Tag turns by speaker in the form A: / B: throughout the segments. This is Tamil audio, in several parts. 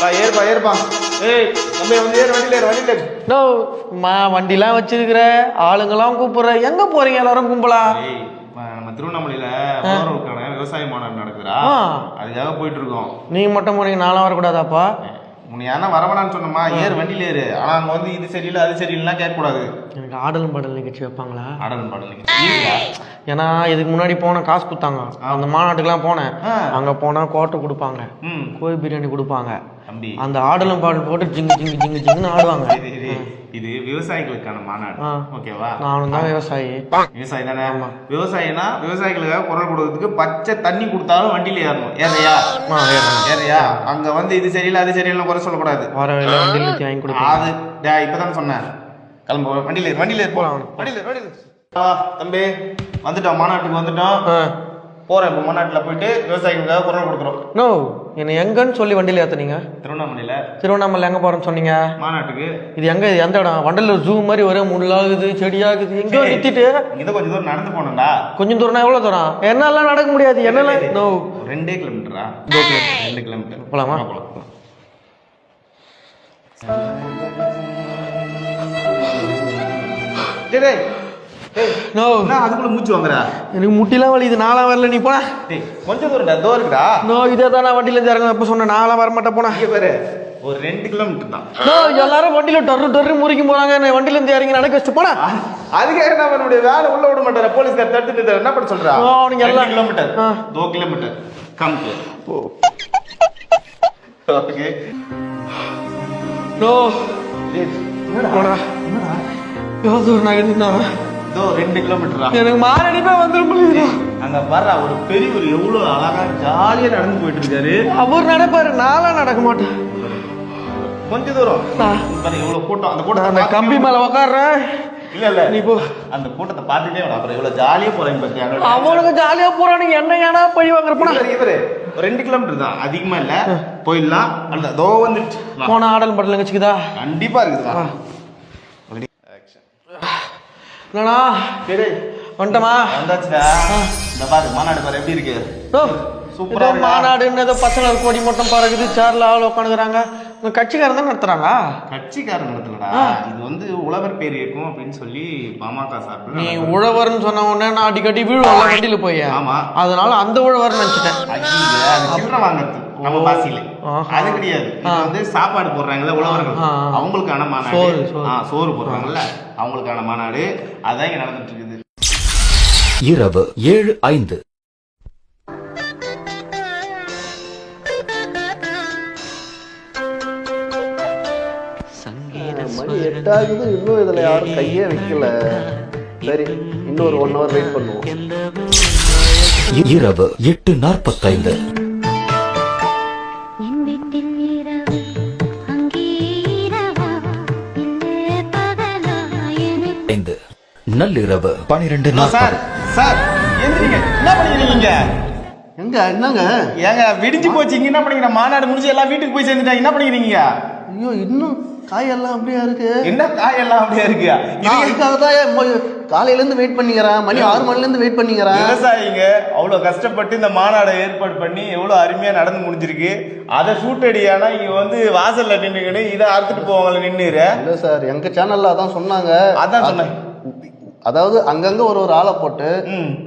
A: பா ஏறுப்பா ஏறுப்பா. ஏய் வந்து ஏறு வண்டியில ஏறு வண்டியில ஏறு.
B: நோ மா வண்டிலாம் வச்சிருக்கிற ஆளுங்கெல்லாம் கூப்பிடுற. எங்க போறீங்க எல்லாரும் கும்பலா?
A: நம்ம திருவண்ணாமலையில உழவர்களுக்கான விவசாய மாநாடு நடக்குதுடா. அதுக்காக போயிட்டு இருக்கோம்
B: நீங்க மட்டும் போறீங்க நானும் வரக்கூடாதாப்பா?
A: உன்னை யாரா வரவேணான்னு சொன்னோமா ஏறு வண்டியில ஏறு. ஆனா அங்க வந்து இது சரியில்லை அது சரியில்லைலாம் கேட்க கூடாது
B: எனக்கு ஆடலும் பாடல் நிகழ்ச்சி வைப்பாங்களா?
A: ஆடல் பாடல் இருக்கா?
B: ஏன்னா இதுக்கு முன்னாடி போன காசு கொடுத்தாங்க. அந்த மாநாட்டுக்கெல்லாம் போனேன். அங்க போனா கோட்டை கொடுப்பாங்க.
A: ம்.
B: கோழி பிரியாணி கொடுப்பாங்க.
A: தம்பி.
B: அந்த ஆடலும் பாடல் போட்டு ஜிங்கு ஜிங்கு ஜிங்கு ஜிங்குன்னு ஆடுவாங்க.
A: இது இது இது. விவசாயிகளுக்கான மாநாடு. ஓகேவா?
B: நானும் தான் விவசாயி.
A: விவசாயி தானே? விவசாயினா விவசாயிகளுக்காக குரல் கொடுக்கறதுக்கு பச்சை தண்ணி கொடுத்தாலும் வண்டியில ஏறணும். ஏறையா. ஏறையா அங்க வந்து இது சரியில்லை அது சரியில்லை குறை சொல்லக்கூடாது.
B: வர வண்டியில் வாங்கி கொடுப்பேன்
A: அது இப்பதான் சொன்னேன். கிளம்பு வண்டியில வண்டியில போலாம். வண்டியில வண்டியில தம்பி. வந்துட்டோம் மாநாட்டுக்கு வந்துட்டோம்.
B: ஆ.
A: போறேன். இப்போ மாநாட்டுல போயிட்டு விவசாயிகளுக்காக குரல் கொடுக்குறோம்.
B: நோ என்னை எங்கன்னு சொல்லி வண்டியில் ஏத்துனீங்க?
A: திருவண்ணாமலையில.
B: திருவண்ணாமலை எங்க போறேன்னு சொன்னீங்க?
A: மாநாட்டுக்கு.
B: இது எங்க இது எந்த இடம்? வண்டலூர் ஜூ மாதிரி ஒரே முள்ளாகுது செடியாகுது எங்கேயோ நிறுத்திட்டு.
A: இதை கொஞ்சம் தூரம் நடந்து போனோம்டா
B: கொஞ்சம் தூரம்னா எவ்வளவு தூரம்? என்னாலாம் நடக்க முடியாது. என்னெல்லாம் நோ
A: ரெண்டே கிலோமீட்டரா. ரெண்டு கிலோமீட்டர்.
B: போலாமா?
A: வா, போலாம் டேய், டேய், டேய்,
B: நோ
A: அதுக்குள்ள மூச்சு வாங்குறா?
B: எனக்கு முட்டிலாம் வலிக்குது நாலாம் வரல நீ போனா
A: கொஞ்சம் தூரம்டா தோ இருக்குடா.
B: நோ இதே தான் நான் வண்டியில இருந்து இறங்க எப்போ சொன்னேன் நாலாம் வர மாட்டேன் போனா
A: பாரு ஒரு ரெண்டு கிலோமீட்டர் தான்.
B: நோ எல்லாரும் வண்டியில டொரு டொரு முறிக்கும் போறாங்க நான் வண்டியில இருந்து இறங்கி நடக்க வச்சுட்டு போனா
A: அதுக்காக என்ன பண்ண வேலை உள்ள விட மாட்டாரு போலீஸ்கார் தடுத்துட்டு என்ன பண்ண சொல்றா?
B: ஓ, அவனுங்க எல்லாம்
A: கிலோமீட்டர். தோ கிலோமீட்டர் கம் ஓகே
B: நோ போடா. எவ்வளோ தூரம் நகர்ந்துனா
A: தோ ரெண்டு கிலோமீட்டரா
B: எனக்கு மாரடிப்பே வந்துடும்
A: அங்க பாரு ஒரு பெரியவர் எவ்வளவு அழகா ஜாலியா நடந்து போயிட்டு இருக்காரு
B: அவர் நடப்பாரு நான்லாம் நடக்க மாட்டேன்.
A: கொஞ்ச தூரம். எவ்வளவு கூட்டம். அந்த கூட்டத்தை
B: அந்த கம்பி மேல உக்காடுறேன்
A: இல்ல இல்ல.
B: நீ போ.
A: அந்த கூட்டத்தை பார்த்துட்டே அப்புறம் எவ்வளவு ஜாலியா போறேன் பாத்தியா?
B: அவனுக்கு ஜாலியா போறானுங்க. என்ன ஏன்னா பழி வாங்குற போனா
A: இவரு, ரெண்டு கிலோமீட்டர் தான். அதிகமா இல்ல. போயிடலாம். அந்த தோ வந்துட்டு வா.
B: போன ஆடல் படல வச்சுக்குதா?
A: கண்டிப்பா இருக்குது
B: என்னடா?
A: சரி
B: வந்துட்டமா
A: வந்தாச்சுடா. இந்த பாரு மாநாடு பாரு எப்படி இருக்கு? சூப்பரா?
B: மாநாடுன்னு ஏதோ பசங்க கொடி மட்டும் பறகுது சேர்ல ஆள் உட்காந்துக்கிறாங்க உங்க கட்சிக்காரன் தான் நடத்துறாங்க
A: கட்சிக்காரன் நடத்தலடா இது வந்து உழவர் பேர் இயக்கம் அப்படின்னு சொல்லி பாமக சார்பில்
B: நீ உழவர்னு சொன்ன உடனே நான் அடிக்கடி வீழுவல வண்டியில போய்.
A: ஆமா.
B: அதனால அந்த உழவர் நினைச்சிட்டேன்.
A: சில்லறை வாங்குறது. நம்ம பாசியில. அது கிடையாது. வந்து சாப்பாடு போடுறாங்கல்ல உழவர்கள். அவங்களுக்கான மாநாடு.
B: சோறு
A: போடுறாங்கல்ல. அவங்களுக்கான மாநாடு. அதான் இங்க நடந்துட்டு இருக்குது.
C: இரவு ஏழு ஐந்து.
D: மணி எட்டாகுது இன்னும் இதுல யாரும் கையே வைக்கல. சரி இன்னொரு ஒன் ஹவர் வெயிட் பண்ணுவோம்.
C: இரவு எட்டு நாற்பத்தைந்து. நள்ளிரவு பனிரெண்டு
A: சார். சார் எந்திரிங்க. என்ன பண்ணிக்கிறீங்க
D: எங்க என்னங்க?
A: ஏங்க விடிஞ்சு போச்சு. இங்க என்ன பண்ணிக்கிறீங்க மாநாடு முடிஞ்சு எல்லாம் வீட்டுக்கு போய் சேர்ந்துட்டாங்க என்ன பண்ணிக்கிறீங்க
D: ஐயோ இன்னும் காயெல்லாம் அப்படியே இருக்கு?
A: என்ன காய் எல்லாம் அப்படியே இருக்கு
D: நான்
A: இது
D: அதுக்காக தான் ஏன் மொ- காலையில இருந்து வெயிட் பண்ணிக்கிறேன் மணி ஆறு மணில இருந்து வெயிட் பண்ணிக்கிறேன்
A: விவசாயிங்க அவ்வளோ கஷ்டப்பட்டு இந்த மாநாடை ஏற்பாடு பண்ணி எவ்வளோ அருமையாக நடந்து முடிஞ்சிருக்கு. அதை ஷூட் அடியானா இங்க வந்து வாசல்ல நின்றுக்கிட்டு இதை அறுத்துட்டு போவாங்களே நின்றுற
D: இல்ல சார் எங்க சேனல்ல அதான் சொன்னாங்க.
A: அதான் சொன்னேன்.
D: அதாவது அங்கங்க ஒரு ஒரு ஆளை போட்டு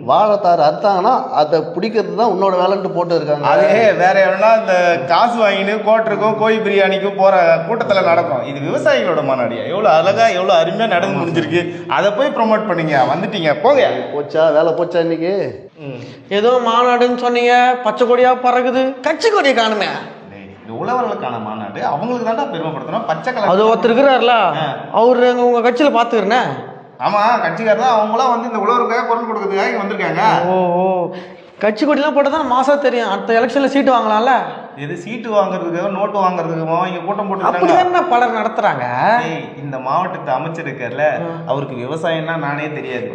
D: வாழைத்தார் அறுத்தாங்கன்னா அதை பிடிக்கிறது தான் உன்னோட வேலைன்ட்டு போட்டு இருக்காங்க.
A: அது வேற எவனா இந்த காசு வாங்கின்னு கோட்டருக்கும் கோழி பிரியாணிக்கும் போற கூட்டத்துல நடக்கும். இது விவசாயிகளோட மாநாடியா எவ்வளவு அழகா எவ்வளவு அருமையா நடந்து முடிஞ்சிருக்கு. அதை போய் ப்ரோமோட் பண்ணீங்க. வந்துட்டீங்க. போங்க.
D: போச்சா? வேலை போச்சா இன்னைக்கு?
B: ஏதோ மாநாடுன்னு சொன்னீங்க. பச்சை கொடியா பறகுது. கட்சி கொடியை காணுமே.
A: டேய், இது உழவர்களுக்கான மாநாடு. அவங்களுக்கு தான்டா பெருமைப்படுத்தணும். பச்சை
B: அது
A: கலர்
B: ஒருத்தர் இருக்கிறாருல. அவரு உங்க கட்சியில பாத்துக்கிறேனே
A: ஆமா கட்சிக்காரர் தான். அவங்களாம் வந்து இந்த உழவருக்காக குரல் கொடுக்கறதுக்காக இங்க வந்திருக்காங்க.
B: ஓ ஓ. கட்சி கொடிலாம் போட்டால் தான் மாசா தெரியும். அடுத்த எலெக்ஷன்ல சீட்டு வாங்கலாம்ல?
A: இது சீட்டு வாங்குறதுக்காக நோட்டு வாங்குறதுக்கு இங்க கூட்டம் போட்டு
B: தானே பலர் நடத்துறாங்க?
A: இந்த மாவட்டத்து அமைச்சர் இருக்கார்ல அவருக்கு விவசாயம்னா நானே தெரியாது.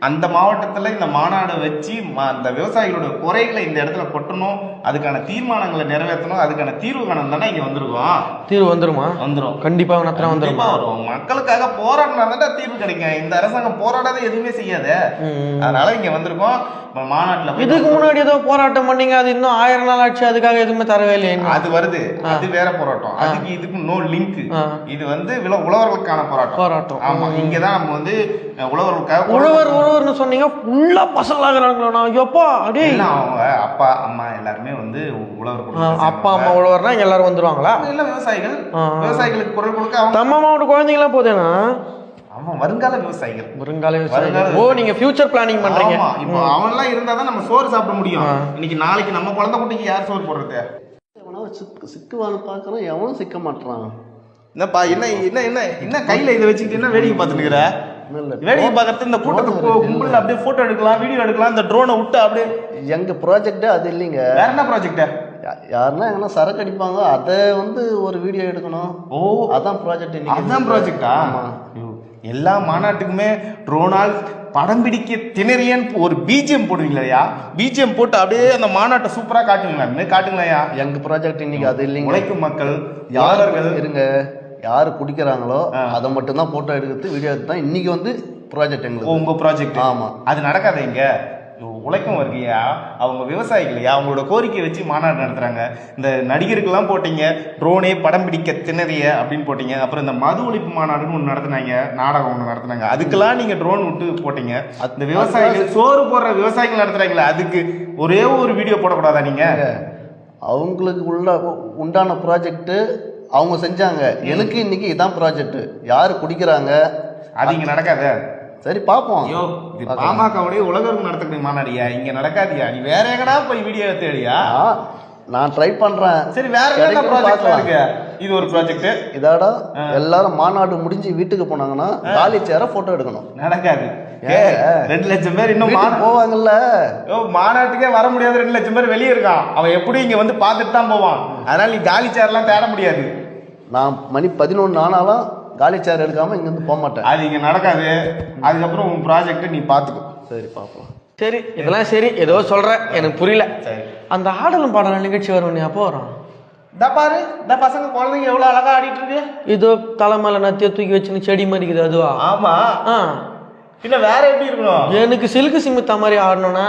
A: அந்த மாவட்டத்துல இந்த மாநாடு வச்சு அந்த விவசாயிகளோட குறைகளை இந்த இடத்துல கொட்டணும் அதுக்கான தீர்மானங்களை நிறைவேற்றணும் அதுக்கான தீர்வு காணம் தானே இங்க வந்திருக்கோம்.
B: தீர்வு வந்துருமா?
A: வந்துரும்.
B: கண்டிப்பா நத்திரம்
A: கண்டிப்பா வரும். மக்களுக்காக போராடினா தான் தீர்வு கிடைக்கும். இந்த அரசாங்கம் போராடாத எதுவுமே செய்யாதே. அதனால இங்க வந்திருக்கோம். மாநாட்டுல
B: இதுக்கு முன்னாடி ஏதோ போராட்டம் பண்ணீங்க. அது இன்னும் ஆயிரம் நாள் ஆச்சு. அதுக்காக எதுவுமே தரவே இன்னும்.
A: அது வருது. அது வேற போராட்டம். அதுக்கு இதுக்கு நோ லிங்க். இது வந்து உழவர்களுக்கான போராட்டம்.
B: போராட்டம்.
A: ஆமா இங்கதான் நம்ம வந்து உழவர்களுக்காக
B: உழவர் உழவர்னு சொன்னீங்க ஃபுல்லா பசங்களாகிறாங்களா. எப்பா
A: எல்லாம் அவங்க அப்பா அம்மா எல்லாருமே வந்து உழவர்
B: அப்பா அம்மா உழவர்னா இங்க எல்லாரும் வந்துருவாங்களா.
A: எல்லாம் விவசாயிகள். விவசாயிகளுக்கு குரல் கொடுக்க அவங்க
B: தம்ம அம்மாவோட குழந்தைங்களாம் போதேனா
A: அவன் வருங்கால விவசாயிகள்.
B: வருங்கால விவசாயிகள். ஓ நீங்க ஃபியூச்சர் பிளானிங் பண்றீங்க.
A: ஆமா இப்போ அவன்லாம் இருந்தாதான் நம்ம சோறு சாப்பிட முடியும். இன்னைக்கு நாளைக்கு நம்ம குழந்தை குட்டிக்கு யார் சோறு போடுறது?
D: எவனாவது சிக்கு சிக்குவான்னு பார்க்குறோம் எவனும் சிக்க மாட்றான்.
A: என்னப்பா என்ன என்ன என்ன என்ன கையில இதை வச்சுக்கிட்டு என்ன வேடிக்கை பார்த்துட்டு
D: இல்ல, இல்ல.
A: வேடிக்கை பார்க்கறது இந்த கூட்டத்தை கு- கும்பல்ல அப்படியே போட்டோ எடுக்கலாம் வீடியோ எடுக்கலாம் இந்த ட்ரோனை விட்டு அப்படியே
D: எங்க ப்ராஜெக்டே அது இல்லைங்க.
A: வேற என்ன ப்ராஜெக்ட்
D: யாருன்னா எங்கன்னா சரக்கு அடிப்பாங்க அதை வந்து ஒரு வீடியோ எடுக்கணும்.
A: ஓ
D: அதான் ப்ராஜெக்ட்
A: அதான் ப்ராஜெக்டா எல்லா மாநாட்டுக்குமே ட்ரோனால் படம் பிடிக்க திணறியன்னு ஒரு பிஜிஎம் போடுவீங்களா பிஜிஎம் போட்டு அப்படியே அந்த மாநாட்டை சூப்பரா காட்டுவீங்களா? இந்த காட்டுங்களையா
D: எங்க ப்ராஜெக்ட் இன்னைக்கு அது இல்லைங்க.
A: உழைக்கும் மக்கள் யாரர்கள்?
D: இருங்க. யாரு குடிக்கிறாங்களோ அதை மட்டும் தான் போட்டோ எடுக்கிறது வீடியோ எடுத்து தான் இன்னைக்கு வந்து ப்ராஜெக்ட் எங்களுக்கு.
A: உங்க ப்ராஜெக்ட்
D: ஆமா.
A: அது நடக்காத இங்க. உழைக்கும் வருகையா அவங்க விவசாயிகளையா அவங்களோட கோரிக்கை வச்சு மாநாடு நடத்துறாங்க. இந்த நடிகருக்கெல்லாம் போட்டீங்க ட்ரோனே படம் பிடிக்க திணறிய அப்படின்னு போட்டீங்க. அப்புறம் இந்த மது ஒழிப்பு மாநாடுன்னு ஒன்று நடத்துனாங்க நாடகம் ஒன்று நடத்துனாங்க. அதுக்கெல்லாம் நீங்க ட்ரோன் விட்டு போட்டீங்க. இந்த விவசாயிகள் சோறு போடுற விவசாயிகள் நடத்துறாங்களே அதுக்கு ஒரே ஒரு வீடியோ போடக்கூடாதா நீங்க?
D: அவங்களுக்கு உள்ள உண்டான ப்ராஜெக்ட் அவங்க செஞ்சாங்க. எனக்கு இன்னைக்கு இதான் ப்ராஜெக்ட் யாரு குடிக்கிறாங்க?
A: அது இங்க நடக்காத.
D: சரி பார்ப்போம்
A: ஐயோ இது பாமகவுடைய உலகம் நடத்தக்கூடிய மாநாடியா இங்க நடக்காதியா? நீ வேற எங்கடா போய் வீடியோ
D: ஆ, நான் ட்ரை பண்றேன்.
A: சரி வேற என்ன ப்ராஜெக்ட். இருக்கு? இது ஒரு ப்ராஜெக்ட்
D: இதோட எல்லாரும் மாநாடு முடிஞ்சு வீட்டுக்கு போனாங்கன்னா காலி சேர போட்டோ எடுக்கணும்.
A: நடக்காது. ரெண்டு லட்சம் பேர் இன்னும்
D: போவாங்கல்ல.
A: மாநாட்டுக்கே வர முடியாத. ரெண்டு லட்சம் பேர் வெளியே இருக்கான். அவன் எப்படி இங்க வந்து பார்த்துட்டு தான் போவான். அதனால நீ காலி சேர்லாம் தேட முடியாது.
D: நான் மணி பதினொன்று ஆனாலும் காலி சேர் எடுக்காம இங்கேருந்து போக மாட்டேன்.
A: அது இங்க நடக்காது. அதுக்கப்புறம் உன் ப்ராஜெக்ட் நீ பாத்துக்கோ.
D: சரி பார்ப்போம்
B: சரி இதெல்லாம் சரி. ஏதோ சொல்ற எனக்கு புரியல.
A: சரி.
B: அந்த ஆடலும் பாடலும் நிகழ்ச்சி வரும் நீ அப்போ வரும்?
A: இந்த பாரு. இந்த பசங்க குழந்தைங்க எவ்வளவு அழகா ஆடிட்டு இருக்கு.
B: இதோ தலைமையில நத்திய தூக்கி வச்சுன்னு செடி மறிக்குது அதுவா?
A: ஆமா.
B: ஆ.
A: பின்ன வேற எப்படி இருக்கணும்?
B: எனக்கு சிலுக்கு சிமித்தா மாதிரி ஆடணும்னா?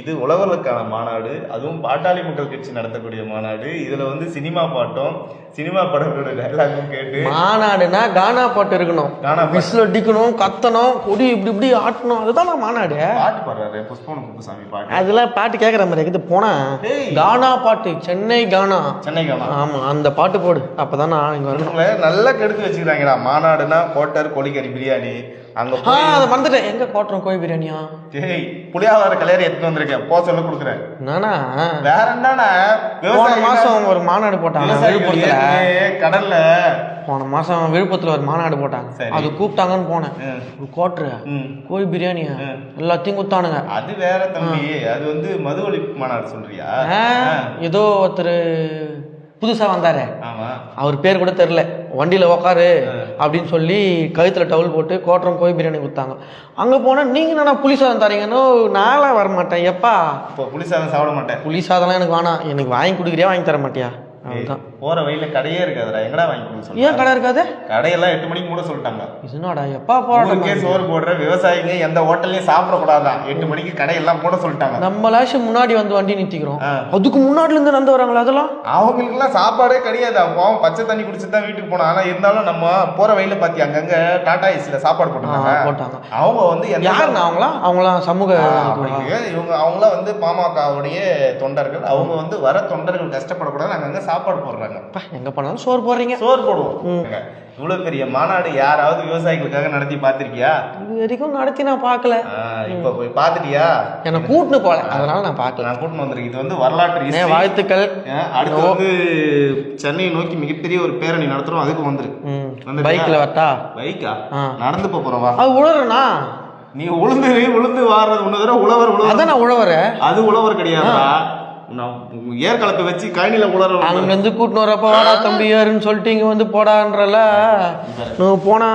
A: இது உழவர்களுக்கான மாநாடு அதுவும் பாட்டாளி மக்கள் கட்சி நடத்தக்கூடிய மாநாடு. இதுல வந்து சினிமா பாட்டும் சினிமா படங்களோட டைலாகும் கேட்டு
B: மாநாடுனா கானா பாட்டு இருக்கணும்.
A: கானா.
B: விசில் அடிக்கணும் கத்தணும் கொடி இப்படி இப்படி ஆட்டணும். அதுதான் மாநாடு.
A: பாட்டு பாடுறாரு. புஷ்பவனம் குப்புசாமி பாட்டு.
B: அதெல்லாம் பாட்டு கேட்குற மாதிரி இருக்குது. போனா. கானா பாட்டு சென்னை கானா.
A: சென்னை காமா
B: ஆமா அந்த பாட்டு போடு. அப்பதான் நான் இங்க வரணும்.
A: நல்லா கெடுத்து வச்சுக்கிறாங்கடா. மாநாடுனா கோட்டர் கோழிக்கறி பிரியாணி. அங்க
B: அதை மறந்துட்டேன். எங்க கோட்டுறோம் கோழி பிரியாணியா?
A: டேய் புளியாவர கல்யாணம் எடுத்துட்டு வந்திருக்கேன். போ சொல்ல கொடுக்குறேன்.
B: நானா?
A: வேற என்னன்னா
B: போன மாசம் ஒரு மாநாடு போட்டாங்க. விழுப்புரத்துல.
A: கடல்ல.
B: போன மாசம் விழுப்புரத்துல ஒரு மாநாடு போட்டாங்க.
A: சரி.
B: அது கூப்பிட்டாங்கன்னு போனேன். ஒரு கோட்ரு. கோழி பிரியாணியா? எல்லாத்தையும் குத்தானுங்க
A: அது வேற தம்பி. அது வந்து மது ஒழிப்பு மாநாடு சொல்றியா?
B: ஏதோ ஒருத்தர் புதுசா வந்தாரு. அவர் பேர் கூட தெரில வண்டியில உக்காரு. அப்படின்னு சொல்லி கழுத்துல டவுல் போட்டு கோட்டரம் கோழி பிரியாணி கொடுத்தாங்க. அங்க போனா நீங்க என்னடா புளி சாதம் தரீங்கன்னு நான்லாம் வர மாட்டேன் எப்பா?
A: இப்போ புளி சாதம் சாப்பிட மாட்டேன்.
B: புளி சாதம்லாம் எனக்கு வேணாம். எனக்கு வாங்கி கொடுக்குறியா வாங்கி தர மாட்டியா? அதுதான்
A: போற வழியில கடையே இருக்காதுடா. எங்கடா வாங்கி கொடுக்க
B: ஏன் கடை இருக்காது?
A: கடையெல்லாம் எட்டு மணிக்கு மூட சொல்லிட்டாங்க.
B: என்னடா எப்பா
A: ஊருக்கே சோறு போடுற விவசாயிங்க எந்த ஹோட்டல்லையும் சாப்பிடக்கூடாதான். எட்டு மணிக்கு கடையெல்லாம் மூட சொல்லிட்டாங்க.
B: நம்மளாச்சும் முன்னாடி வந்து வண்டி நிறுத்திக்கிறோம். அதுக்கு முன்னாடில இருந்து நடந்து வராங்களா அதெல்லாம்?
A: அவங்களுக்குலாம் சாப்பாடே கிடையாது. அவங்க பச்சை தண்ணி குடிச்சிட்டு தான் வீட்டுக்கு போனோம் ஆனா இருந்தாலும் நம்ம போற வழியில பாத்தி அங்கங்க டாடா ஏசில சாப்பாடு போட்டுருந்தாங்க.
B: ஆ, போட்டாங்க.
A: அவங்க வந்து
B: யாருண்ணா அவங்களாம் அவங்களாம் சமூக.
A: இவங்க அவங்களாம் வந்து பாமகவுடைய தொண்டர்கள். அவங்க வந்து வர தொண்டர்கள் கஷ்டப்படக்கூடாது. அங்கங்க சாப்பாடு போடுறாங்க.
B: அப்பா, எங்க போனாலும் சோறு போடுறீங்க.
A: சோறு போடுவோம். இவ்வளவு பெரிய மாநாடு யாராவது விவசாயிகளுக்காக நடத்தி பார்த்திருக்கியா?
B: இது வரைக்கும் நடத்தி நான் பார்க்கல.
A: இப்ப போய் பார்த்துட்டியா?
B: என்னை கூட்டுன்னு போல அதனால நான் பார்க்கல.
A: நான் கூட்டின்னு வந்திருக்கேன். இது வந்து வரலாற்று.
B: வாழ்த்துக்கள்.
A: அடுத்து வந்து சென்னையை நோக்கி மிகப்பெரிய ஒரு பேரணி நடத்துறோம். அதுக்கு வந்துரு.
B: ம்.
A: வந்துட்டியா?
B: பைக்ல வரட்டா?
A: பைக்கா. நடந்து போறோம் வா
B: அது உழறனா
A: நீ உளுந்து உளுந்து வாடுறது ஒண்ணு தடவை உழவர் உழவர்.
B: அதான் நான் உழவர?
A: அது உழவர் கிடையாதுடா. ஏற்கலப்பை வச்சு கழனில உழற
B: அங்க இருந்து கூட்டின்னு வரப்ப வாடா தம்பி யாருன்னு சொல்லிட்டு இங்க வந்து போடான்றல. நான் போனா